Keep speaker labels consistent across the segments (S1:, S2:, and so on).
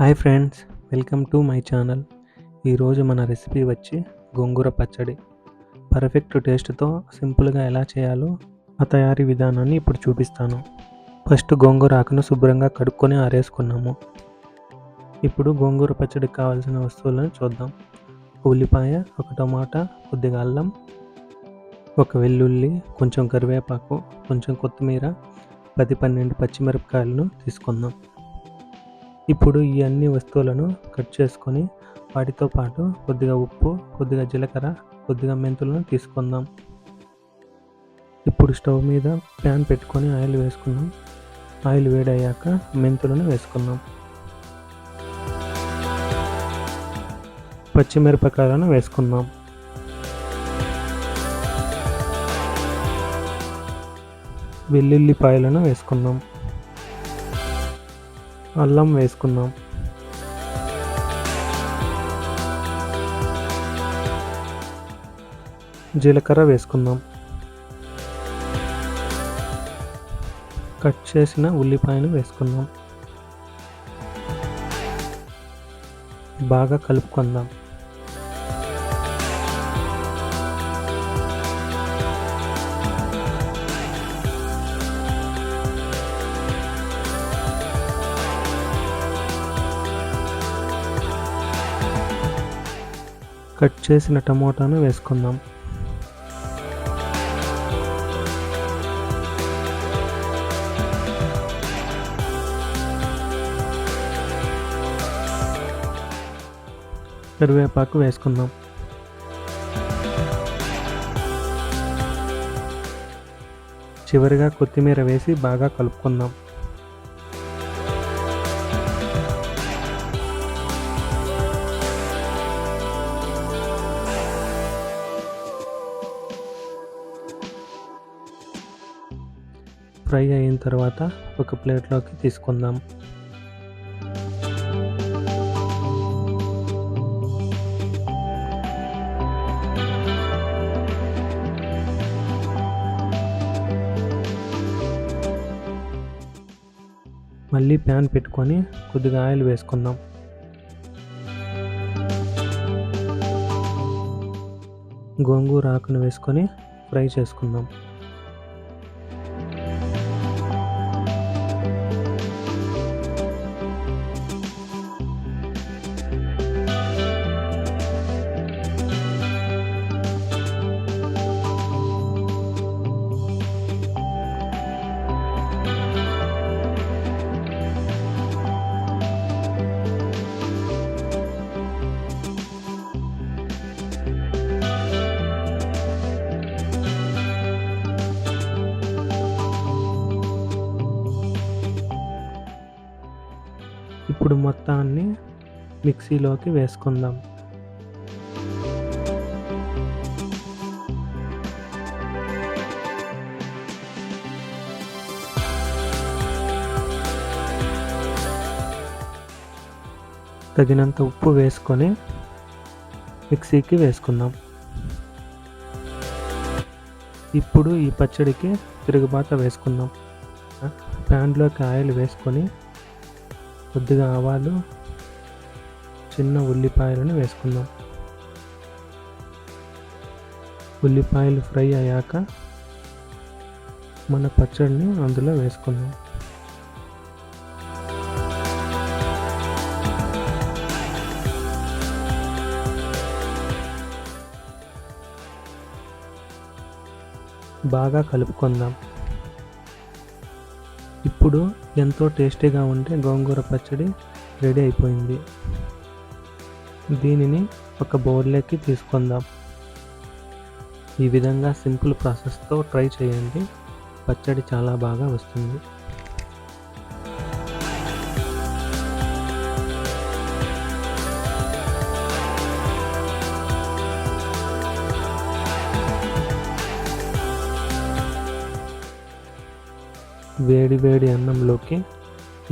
S1: Hi friends welcome to my channel. ఈరోజు మన recipe వచ్చి గోంగూర పచ్చడి. పర్ఫెక్ట్ టేస్ట్తో సింపుల్గా ఎలా చేయాలో ఆ తయారీ విధానాన్ని ఇప్పుడు చూపిస్తాను. ఫస్ట్ గోంగూర ఆకును శుభ్రంగా కడుక్కొని ఆరేసుకున్నాము. ఇప్పుడు గోంగూర పచ్చడికి కావాల్సిన వస్తువులను చూద్దాం. ఉల్లిపాయ ఒక టమాటా కొద్దిగా అల్లం ఒక వెల్లుల్లి కొంచెం కరివేపాకు కొంచెం కొత్తిమీర పది పన్నెండు పచ్చిమిరపకాయలను తీసుకుందాం. ఇప్పుడు ఈ అన్ని వస్తువులను కట్ చేసుకొని వాటితో పాటు కొద్దిగా ఉప్పు కొద్దిగా జీలకర్ర కొద్దిగా మెంతులను తీసుకుందాం. ఇప్పుడు స్టవ్ మీద ప్యాన్ పెట్టుకొని ఆయిల్ వేసుకుందాం. ఆయిల్ వేడయ్యాక మెంతులను వేసుకుందాం. పచ్చిమిరపకాయలను వేసుకుందాం. వెల్లుల్లిపాయలను వేసుకుందాం. అల్లం వేసుకుందాం జీలకర్ర వేసుకుందాం కట్ చేసిన ఉల్లిపాయను వేసుకుందాం బాగా కలుపుకుందాం. కట్ చేసిన టమోటాను వేసుకుందాం. కరివేపాకు వేసుకుందాం. చివరిగా కొత్తిమీర వేసి బాగా కలుపుకుందాం. ఫ్రై అయిన తర్వాత ఒక ప్లేట్లోకి తీసుకుందాం. మళ్ళీ ప్యాన్ పెట్టుకొని కొద్దిగా ఆయిల్ వేసుకుందాం. గోంగూర ఆకును వేసుకొని ఫ్రై చేసుకుందాం. ఇప్పుడు మొత్తాన్ని మిక్సీలోకి వేసుకుందాం. తగినంత ఉప్పు వేసుకొని మిక్సీకి వేసుకుందాం. ఇప్పుడు ఈ పచ్చడికి తిరుగుబాత వేసుకుందాం. ప్యాన్లోకి ఆయిల్ వేసుకొని కొద్దిగా ఆవాలు చిన్న ఉల్లిపాయలను వేసుకుందాం. ఉల్లిపాయలు ఫ్రై అయ్యాక మన పచ్చడిని అందులో వేసుకుందాం. బాగా కలుపుకుందాం. ఇప్పుడు ఎంతో టేస్టీగా ఉండే గోంగూర పచ్చడి రెడీ అయిపోయింది. దీనిని ఒక బౌల్లోకి తీసుకుందాం. ఈ విధంగా సింపుల్ ప్రాసెస్తో ట్రై చేయండి. పచ్చడి చాలా బాగా వస్తుంది. వేడి వేడి అన్నంలోకి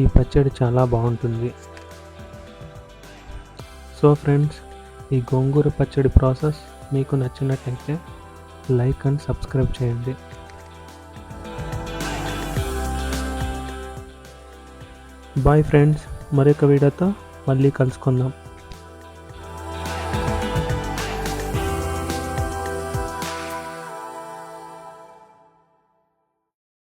S1: ఈ పచ్చడి చాలా బాగుంటుంది. సో ఫ్రెండ్స్ ఈ గోంగూర పచ్చడి ప్రాసెస్ మీకు నచ్చినట్లయితే లైక్ అండ్ సబ్స్క్రైబ్ చేయండి. బాయ్ ఫ్రెండ్స్ మరొక వీడియోతో మళ్ళీ కలుసుకుందాం.